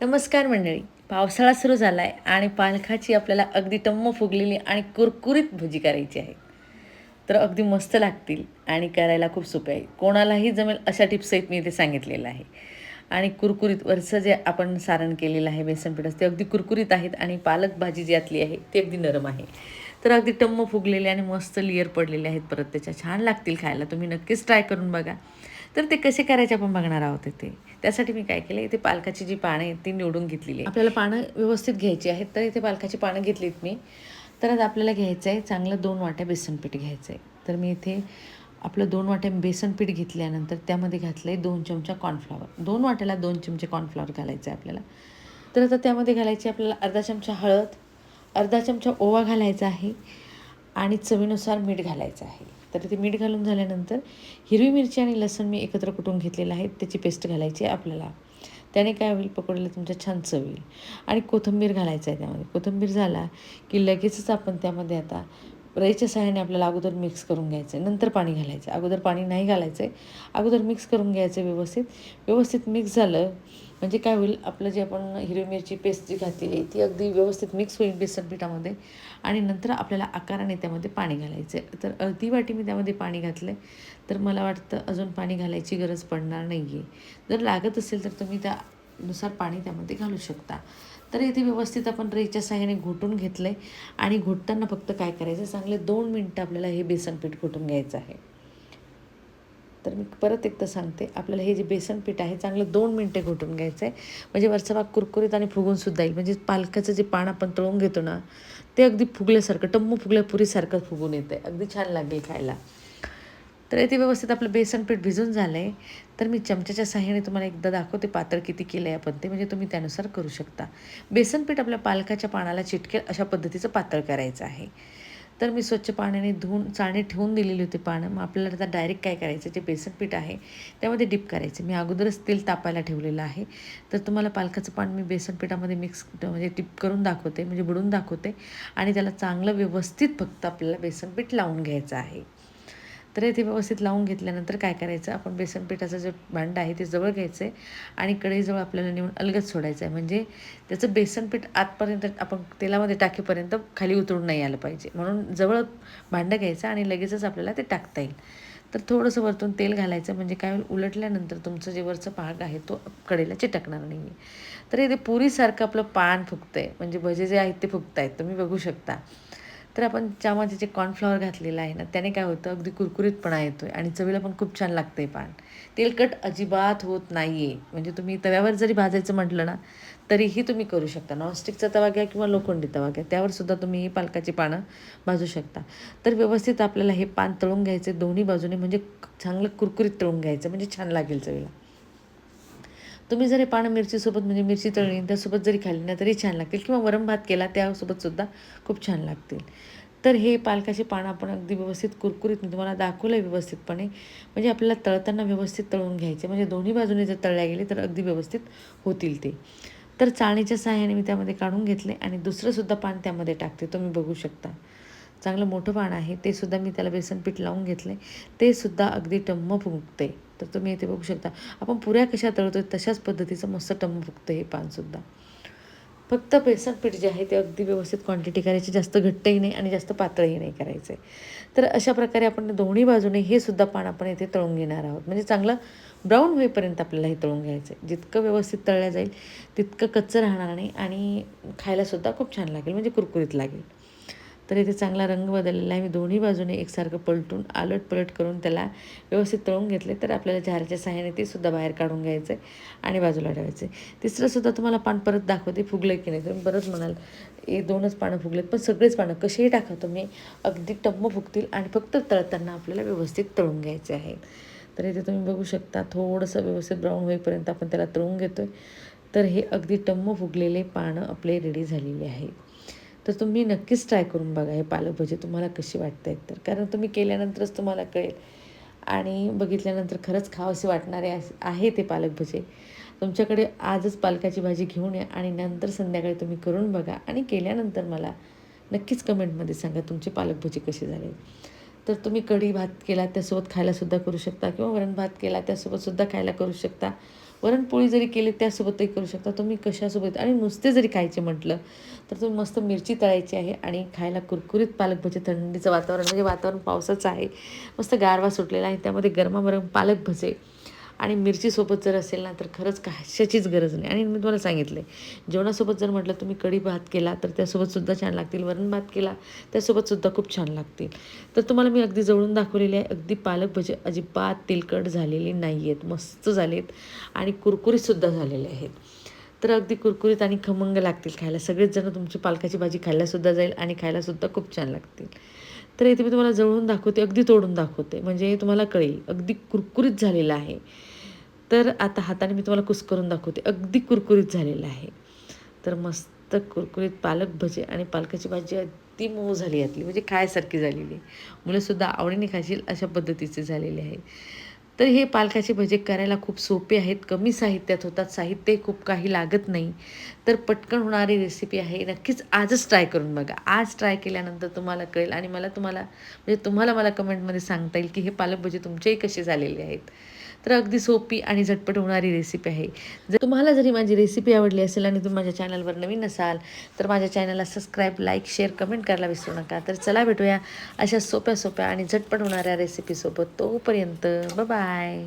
नमस्कार मंडळी. पावसाळा सुरू झाला आहे आणि पालखाची आपल्याला अगदी टम्म फुगलेली आणि कुरकुरीत भजी करायची आहे. तर अगदी मस्त लागतील आणि करायला खूप सोपे आहे. कोणालाही जमेल अशा टिप्ससहित मी इथे सांगितलेलं आहे. आणि कुरकुरीत वरचं जे आपण सारण केलेलं आहे बेसन पिठाचं ते अगदी कुरकुरीत आहेत आणि पालक भाजी जी आतली आहे ती अगदी नरम आहे. तर अगदी टम्म फुगलेले आणि मस्त लेअर पडलेले आहेत परत त्याच्या. छान लागतील खायला. तुम्ही नक्कीच ट्राय करून बघा. तर ते कसे करायचे आपण बघणार आहोत ते त्यासाठी मी काय केलं इथे पालकाची जी पानं आहेत ती निवडून घेतलेली आहे आपल्याला पानं व्यवस्थित घ्यायची आहेत तर इथे पालकाची पानं घेतलीत मी. तर आज आपल्याला घ्यायचं आहे चांगलं दोन वाट्या बेसन पीठ घ्यायचं आहे तर मी इथे आपलं दोन वाट्या बेसन पीठ घेतल्यानंतर त्यामध्ये घातलं आहे दोन चमचा कॉर्नफ्लॉवर दोन वाट्याला दोन चमचे कॉर्नफ्लॉवर घालायचं आहे आपल्याला. तर आता त्यामध्ये घालायची आपल्याला अर्धा चमचा हळद अर्धा चमचा ओवा घालायचा आहे आणि चवीनुसार मीठ घालायचं आहे. तर ते मीठ घालून झाल्यानंतर हिरवी मिरची आणि लसूण मी एकत्र कुटून घेतलेलं आहे. त्याची पेस्ट घालायची आहे आपल्याला. त्याने काय होईल पकोड्याला तुमच्या छान चव येईल आणि कोथिंबीर घालायचं आहे त्यामध्ये. कोथिंबीर झाला की लगेचच आपण त्यामध्ये आता रईच्या सहाय्याने आपल्याला अगोदर मिक्स करून घ्यायचं आहे नंतर पाणी घालायचं. आहे अगोदर पाणी नाही घालायचं आहे अगोदर मिक्स करून घ्यायचं आहे व्यवस्थित. व्यवस्थित मिक्स झालं म्हणजे काय होईल आपलं जे आपण हिरवी मिरची पेस्ट जी घातलेली आहे ती अगदी व्यवस्थित मिक्स होईल बेसन पिठामध्ये आणि नंतर आपल्याला आकाराने त्यामध्ये पाणी घालायचं. आहे तर अर्धी वाटी मी त्यामध्ये पाणी घातलं आहे तर मला वाटतं अजून पाणी घालायची गरज पडणार नाही आहे जर लागत असेल तर तुम्ही त्यानुसार पाणी त्यामध्ये घालू शकता. तर इथे व्यवस्थित आपण रेच्या साह्याने घोटून घेतलं आहे आणि घोटताना फक्त काय करायचं? चांगले दोन मिनटं आपल्याला हे बेसन पीठ घोटून घ्यायचं आहे. तर मी परत एकदा सांगते आपल्याला हे जे बेसन पीठ आहे चांगलं दोन मिनटे घोटून घ्यायचं आहे म्हणजे वरचा भाग कुरकुरीत आणि फुगूनसुद्धा येईल. म्हणजे पालकाचं जे पान आपण तळून घेतो ना ते अगदी फुगल्यासारखं टम्मू फुगल्या पुरीसारखं फुगून येतं आहे अगदी छान लागेल खायला. तर इथे व्यवस्थित आपलं बेसन पीठ भिजून झालं आहे तर मी चमच्याच्या साह्याने तुम्हाला एकदा दाखवते पातळ किती केलं आहे आपण ते. म्हणजे तुम्ही त्यानुसार करू शकता. बेसन पीठ आपल्या पालकाच्या पानाला चिटकेल अशा पद्धतीचं पातळ करायचं आहे. तर मी स्वच्छ पाण्याने धुवून चाळणी ठेवून दिलेली होती पानं. मग आपल्याला आता डायरेक्ट काय करायचं? जे बेसन पीठ आहे त्यामध्ये डिप करायचं. मी अगोदरच तेल तापायला ठेवलेलं आहे. तर तुम्हाला पालकाचं पान मी बेसन पिठामध्ये मिक्स म्हणजे डिप करून दाखवते म्हणजे बुडून दाखवते. आणि त्याला चांगलं व्यवस्थित फक्त आपल्याला बेसन पीठ लावून घ्यायचं आहे. तर हे ते व्यवस्थित लावून घेतल्यानंतर काय करायचं? आपण बेसन पिठाचं जे भांडं आहे ते जवळ घ्यायचं आहे आणि कढईजवळ आपल्याला नेऊन अलगद सोडायचं आहे म्हणजे त्याचं बेसन पीठ आतपर्यंत आपण तेलामध्ये टाकेपर्यंत खाली उतरून नाही आलं पाहिजे. म्हणून जवळ भांडं घ्यायचं आणि लगेचच आपल्याला ते टाकता येईल. तर थोडंसं वरतून तेल घालायचं. म्हणजे काय होईल? उलटल्यानंतर तुमचं जे वरचं भाग आहे तो कडेला चिटकणार नाही आहे तर इथे पुरीसारखं आपलं पान फुगतं आहे म्हणजे भजे जे आहेत ते फुगत आहेत तुम्ही बघू शकता. तर आपण ज्यामध्ये जे कॉर्नफ्लॉवर घातलेलं आहे ना त्याने काय होतं? अगदी कुरकुरीतपणा येतो आहे आणि चवीला पण खूप छान लागतं आहे पान. तेलकट अजिबात होत नाही आहे म्हणजे तुम्ही तव्यावर जरी भाजायचं म्हटलं ना तरीही तुम्ही करू शकता. नॉनस्टिकचा तवा घ्या किंवा लोखंडी तवा घ्या. त्यावर सुद्धा तुम्ही ही पालकाची पानं भाजू शकता. तर व्यवस्थित आपल्याला हे पान तळून घ्यायचे दोन्ही बाजूने. म्हणजे चांगलं कुरकुरीत तळून घ्यायचं. म्हणजे छान लागेल चवीला. तुम्ही जर हे पानं मिरचीसोबत म्हणजे मिरची तळली त्यासोबत जरी खाल्ली ना तरी छान लागतील. किंवा वरम भात केला त्यासोबतसुद्धा खूप छान लागतील. तर हे पालकाचे पानं आपण अगदी व्यवस्थित कुरकुरीत मी तुम्हाला दाखवलं आहे व्यवस्थितपणे. म्हणजे आपल्याला तळताना व्यवस्थित तळून घ्यायचे. म्हणजे दोन्ही बाजूने जर तळल्या गेले तर अगदी व्यवस्थित होतील ते. तर चाळणीच्या सहाय्याने मी त्यामध्ये काढून घेतले आणि दुसरंसुद्धा पान त्यामध्ये टाकते. तुम्ही बघू शकता. चांगलं मोठं पान आहे. ते सुद्धा मी त्याला बेसन पीठ लावून घेतले. ते सुद्धा अगदी टम्म फुंकते तर तुम्ही इथे बघू शकता. आपण पुऱ्या कशा तळतो तशाच पद्धतीचं मस्त टम फुगतं हे पानसुद्धा फक्त बेसन पीठ जे आहे ते अगदी व्यवस्थित क्वांटिटी करायची जास्त घट्टही नाही आणि जास्त पातळही नाही करायचं. आहे तर अशा प्रकारे आपण दोन्ही बाजूने हे सुद्धा पान आपण इथे तळून घेणार आहोत. म्हणजे चांगलं ब्राऊन होईपर्यंत आपल्याला हे तळून घ्यायचं आहे. जितकं व्यवस्थित तळलं जाईल तितकं कच्चं राहणार नाही आणि खायलासुद्धा खूप छान लागेल. म्हणजे कुरकुरीत लागेल. तर इथे चांगला रंग बदललेला आहे. मी दोन्ही बाजूने एकसारखं पलटून आलट पलट करून त्याला व्यवस्थित तळून घेतले. तर आपल्याला झाराच्या सहाय्याने ते सुद्धा बाहेर काढून घ्यायचं आहे आणि बाजूला ठेवायचं. आहे तिसरंसुद्धा तुम्हाला पान परत दाखवते फुगलं की नाही. तुम्ही परत म्हणाल हे दोनच पानं फुगलेत पण सगळेच पानं कसेही टाका तुम्ही. अगदी टम्म फुगतील आणि फक्त तळताना आपल्याला व्यवस्थित तळून घ्यायचे आहे. तर इथे तुम्ही बघू शकता थोडंसं व्यवस्थित ब्राऊन होईपर्यंत आपण त्याला तळून घेतो आहे तर हे अगदी टम्म फुगलेले पानं आपले रेडी झालेले आहेत. तर तुम्ही नक्कीच ट्राय करून बघा हे पालकभाजी तुम्हाला कशी वाटत आहेत तर कारण तुम्ही केल्यानंतरच तुम्हाला कळेल. आणि बघितल्यानंतर खरंच खावंसे वाटणारे आहे ते पालकभजे. तुमच्याकडे आजच पालकाची भाजी घेऊन या आणि नंतर संध्याकाळी तुम्ही करून बघा. आणि केल्यानंतर मला नक्कीच कमेंटमध्ये सांगा तुमची पालकभजी कशी झाली. तर तुम्ही कढी भात केला त्यासोबत खायलासुद्धा करू शकता किंवा वरण भात केला त्यासोबतसुद्धा खायला करू शकता. वरणपोळी जरी केली त्यासोबतही करू शकता. तुम्ही कशासोबत? आणि नुसते जरी खायचे म्हटलं तर तुम्ही मस्त मिरची तळायची आहे आणि खायला कुरकुरीत पालक भजे थंडीचं वातावरण म्हणजे वातावरण पावसाचं आहे. मस्त गारवा सुटलेला आहे. त्यामध्ये गरमागरम पालक भजे आणि मिरचीसोबत जर असेल ना तर खरंच कशाचीच गरज नाही. आणि मी तुम्हाला सांगितलं आहे जेवणासोबत जर म्हटलं तुम्ही कढी भात केला तर त्यासोबतसुद्धा छान लागतील. वरण भात केला त्यासोबतसुद्धा खूप छान लागतील. तर तुम्हाला मी अगदी जवळून दाखवलेली आहे. अगदी पालक भजे अजिबात तेलकट झालेली नाही आहेत मस्त झालेत. आणि कुरकुरीतसुद्धा झालेले आहेत. तर अगदी कुरकुरीत आणि खमंग लागतील खायला. सगळेच जण तुमची पालकाची भाजी खायलासुद्धा जाईल आणि खायलासुद्धा खूप छान लागतील. तर इथे मी तुम्हाला जवळून दाखवते अगदी तोडून दाखवते. म्हणजे तुम्हाला कळेल. अगदी कुरकुरीत झालेलं आहे. तर आता हाताने मी तुम्हाला कुस करून दाखवते. अगदी कुरकुरीत झालेलं आहे. तर मस्त कुरकुरीत पालक भजी आणि पालकाची भाजी अगदी मऊ झाली यातली. म्हणजे खायसारखी झालेली. आहे मुलंसुद्धा आवडीने खाशील अशा पद्धतीचे झालेले आहे. तर हे पालकाचे भजे करायला खूप सोपे आहेत. कमी साहित्यात होतात. साहित्य खूप काही लागत नाही. तर पटकन होणारी रेसिपी आहे. नक्कीच आजच ट्राय करून बघा. आज ट्राय केल्यानंतर तुम्हाला कळेल आणि मला तुम्हाला म्हणजे तुम्हाला मला कमेंटमध्ये सांगता येईल की हे पालक भजे तुमचेही कसे झालेले आहेत. तर अगदी सोपी आणि झटपट होणारी रेसिपी आहे. जर तुम्हाला जरी माझी रेसिपी आवडली असेल आणि तुम्ही माझ्या चॅनलवर नवीन असाल तर माझ्या चॅनलला सबस्क्राईब लाईक शेअर कमेंट करायला विसरू नका. तर चला भेटूया अशा सोप्या सोप्या आणि झटपट होणाऱ्या रेसिपीसोबत तोपर्यंत बाय